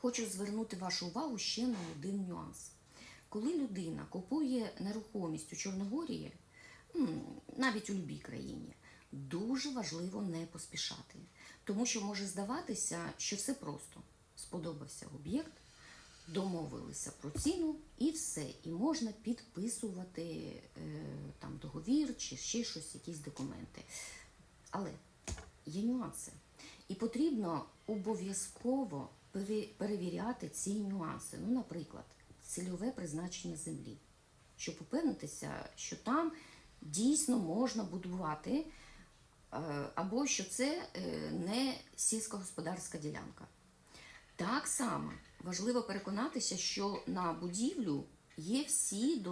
хочу звернути вашу увагу ще на один нюанс. Коли людина купує нерухомість у Чорногорії, навіть у будь-якій країні, дуже важливо не поспішати, тому що може здаватися, що все просто сподобався об'єкт, домовилися про ціну і все. І можна підписувати е, там договір чи ще щось, якісь документи. Але є нюанси. І потрібно обов'язково перевіряти ці нюанси. Ну, наприклад, цільове призначення землі, щоб упевнитися, що там дійсно можна будувати, е, або що це е, не сільськогосподарська ділянка. Так само важливо переконатися, що на будівлю є всі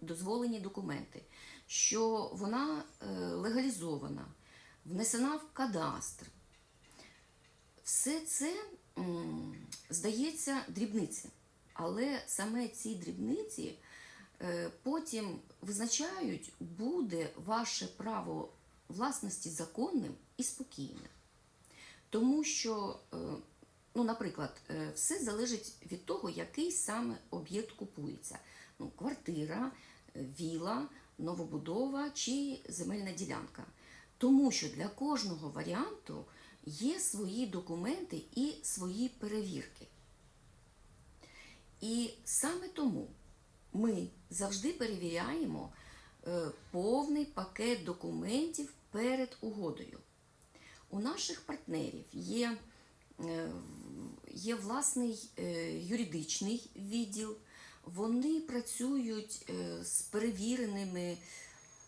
дозволені документи, що вона е, легалізована, внесена в кадастр. Все це здається дрібниці, але саме ці дрібниці е, потім визначають, буде ваше право власності законним і спокійним. Тому що, е, ну, наприклад, е, все залежить від того, який саме об'єкт купується. Ну, квартира, віла, новобудова чи земельна ділянка. Тому що для кожного варіанту є свої документи і свої перевірки. І саме тому ми завжди перевіряємо е, повний пакет документів перед угодою. У наших партнерів є, е, є власний е, юридичний відділ, вони працюють з перевіреними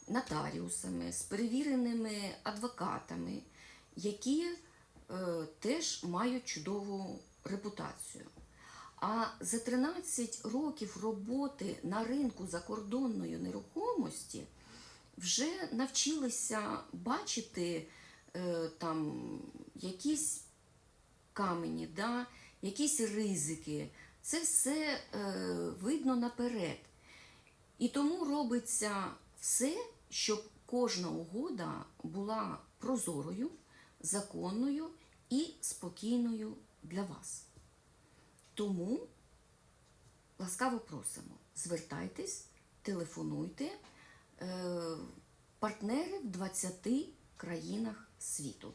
нотаріусами, з перевіреними адвокатами, які е, теж мають чудову репутацію. А за 13 років роботи на ринку закордонної нерухомості вже навчилися бачити е, там якісь камені, да, якісь ризики. Це все е, видно наперед. І тому робиться все, щоб кожна угода була прозорою, законною і спокійною для вас. Тому ласкаво просимо, звертайтесь, телефонуйте. Е, партнери в 20 країнах світу.